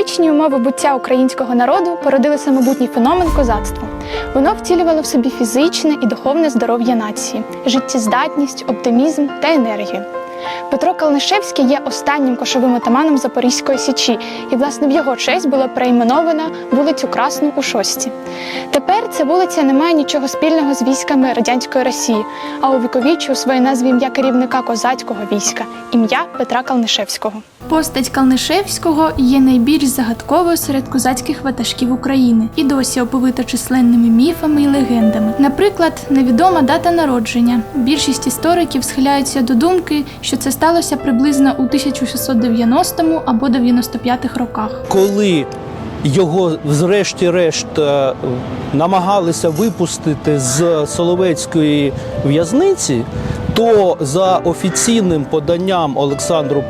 Історичні умови буття українського народу породили самобутній феномен козацтва. Воно втілювало в собі фізичне і духовне здоров'я нації, життєздатність, оптимізм та енергію. Петро Калнишевський є останнім кошовим отаманом Запорізької січі, і власне в його честь було перейменовано вулицю Красну у Шості. Тепер ця вулиця не має нічого спільного з військами радянської Росії, а увіковічує у своїй назві ім'я керівника козацького війська ім'я Петра Калнишевського. Постать Калнишевського є найбільш загадковою серед козацьких ватажків України і досі оповита численними міфами і легендами. Наприклад, невідома дата народження. Більшість істориків схиляються до думки, що це сталося приблизно у 1690 або 95-х роках. коли його, зрешті-решт, е, намагалися випустити з Соловецької в'язниці, то за офіційним поданням Олександру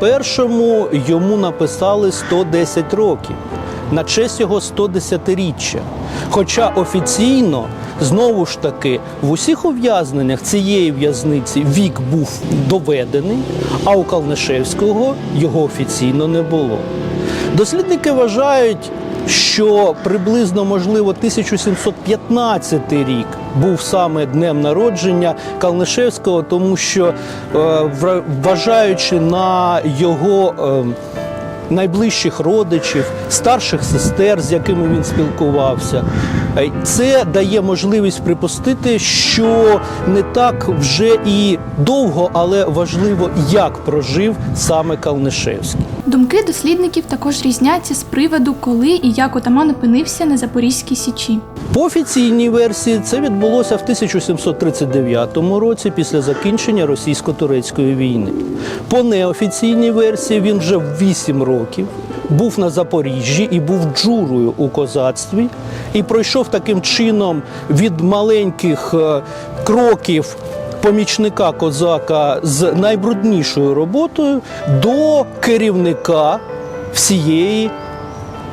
І йому написали 110 років на честь його 110-річчя. Хоча офіційно, знову ж таки, в усіх ув'язненнях цієї в'язниці вік був доведений, а у Калнишевського його офіційно не було. Дослідники вважають, що приблизно можливо 1715 рік був саме днем народження Калнишевського, тому що е, вважаючи на його е, найближчих родичів, старших сестер, з якими він спілкувався. Е, Це дає можливість припустити, що не так вже і довго, але важливо, як прожив саме Калнишевський. Думки дослідників також різняться з приводу, коли і як отаман опинився на Запорізькій січі. По офіційній версії це відбулося в 1739 році після закінчення російсько-турецької війни. По неофіційній версії він вже в 8 років був на Запоріжжі і був джурою у козацтві, і пройшов таким чином від маленьких е, кроків. Помічника козака з найбруднішою роботою до керівника всієї,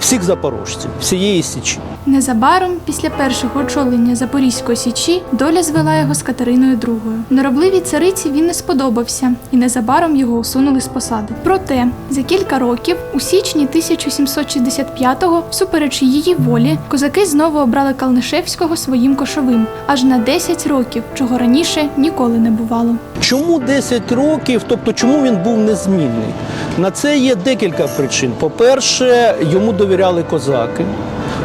всіх запорожців, всієї січі. Незабаром, після першого очолення Запорізької січі, доля звела його з Катериною II. Норобливій цариці він не сподобався, і незабаром його усунули з посади. Проте за кілька років, у січні 1765-го, всупереч її волі, козаки знову обрали Калнишевського своїм кошовим аж на 10 років, чого раніше ніколи не бувало. Чому 10 років, тобто чому він був незмінний? На це є декілька причин. По-перше, йому довіряли козаки.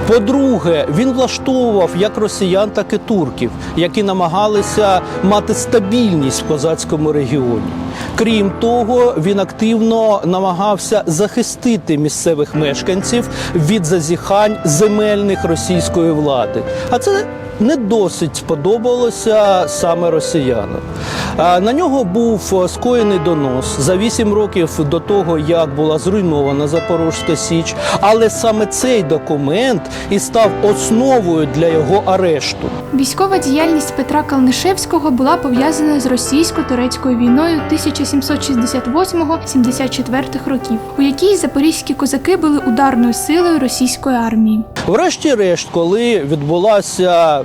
По-друге, він влаштовував як росіян, так і турків, які намагалися мати стабільність в козацькому регіоні. Крім того, він активно намагався захистити місцевих мешканців від зазіхань земельних російської влади. А це не досить сподобалося саме росіянам. На нього був скоєний донос за 8 років до того, як була зруйнована Запорізька Січ. Але саме цей документ і став основою для його арешту. Військова діяльність Петра Калнишевського була пов'язана з російсько-турецькою війною 1768-74 років, у якій запорізькі козаки були ударною силою російської армії. Врешті-решт, коли відбулася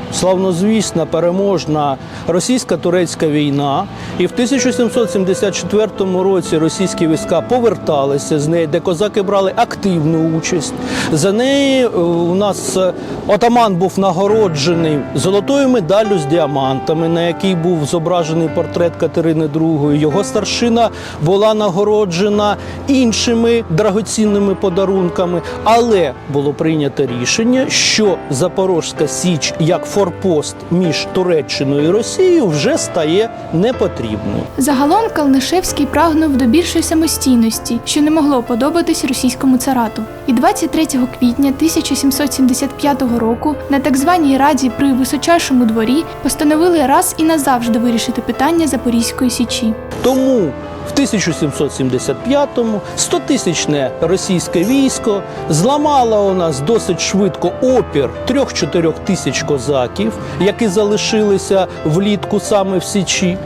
славнозвісна переможна російсько-турецька війна, і в 1774 році російські війська поверталися з неї, де козаки брали активну участь. За неї е, у нас е, отаман був нагороджений золотою медаллю з діамантами, на якій був зображений портрет Катерини II. Його старшина була нагороджена іншими драгоцінними подарунками, але було прийнято рішення, що Запорізька Січ як форпост між Туреччиною і Росією вже стає непотрібною. Загалом Калнишевський прагнув до більшої самостійності, що не могло подобатись російському царату. І 23 квітня 1775 року на так званій раді при височайшому дворі постановили раз і назавжди вирішити питання Запорізької січі. Тому в 1775-му 100-тисячне російське військо зламало у нас досить швидко опір 3-4 тисяч козаків, які залишилися влітку саме в Січі.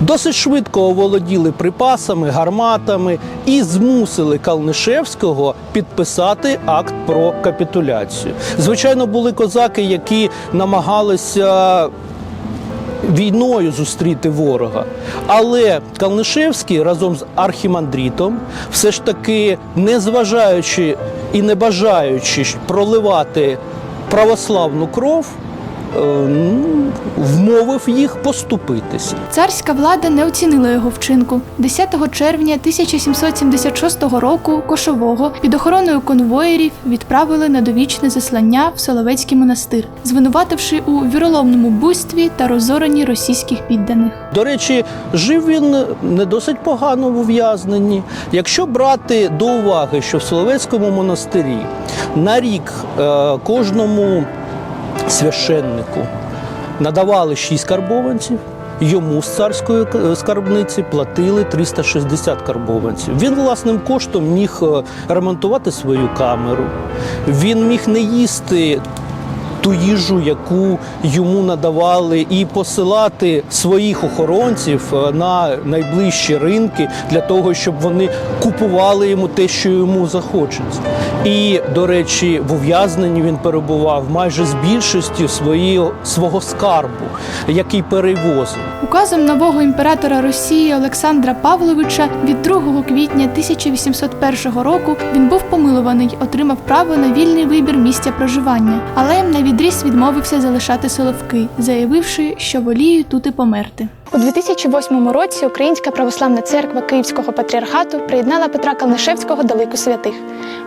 Досить швидко оволоділи припасами, гарматами і змусили Калнишевського підписати акт про капітуляцію. Звичайно, були козаки, які намагалися війною зустріти ворога. Але Калнишевський разом з Архімандрітом, все ж таки, не зважаючи і не бажаючи проливати православну кров, вмовив їх поступитися. Царська влада не оцінила його вчинку. 10 червня 1776 року кошового під охороною конвоїрів відправили на довічне заслання в Соловецький монастир, звинувативши у віроломному буйстві та розоренні російських підданих. До речі, жив він не досить погано в ув'язненні. Якщо брати до уваги, що в Соловецькому монастирі на рік е, кожному священнику надавали шість карбованців. Йому з царської е, скарбниці платили 360 карбованців. Він власним коштом міг е, ремонтувати свою камеру. Він міг не їсти ту їжу, яку йому надавали, і посилати своїх охоронців е, на найближчі ринки для того, щоб вони купували йому те, що йому захочеться. І, до речі, в ув'язненні він перебував майже з більшістю свої, свого скарбу, який перевозив. Указом нового імператора Росії Олександра Павловича від 2 квітня 1801 року він був помилуваний, отримав право на вільний вибір місця проживання, але на відріз відмовився залишати Соловки, заявивши, що воліє тут і померти. У 2008 році Українська православна церква Київського патріархату приєднала Петра Калнишевського до лику святих.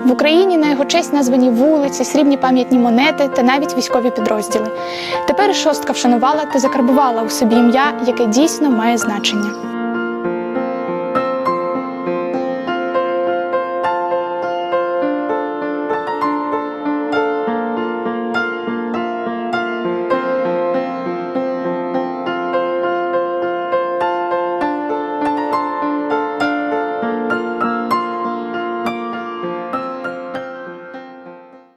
В Україні на його честь названі вулиці, срібні пам'ятні монети та навіть військові підрозділи. Тепер шостка вшанувала та закарбувала у собі ім'я, яке дійсно має значення.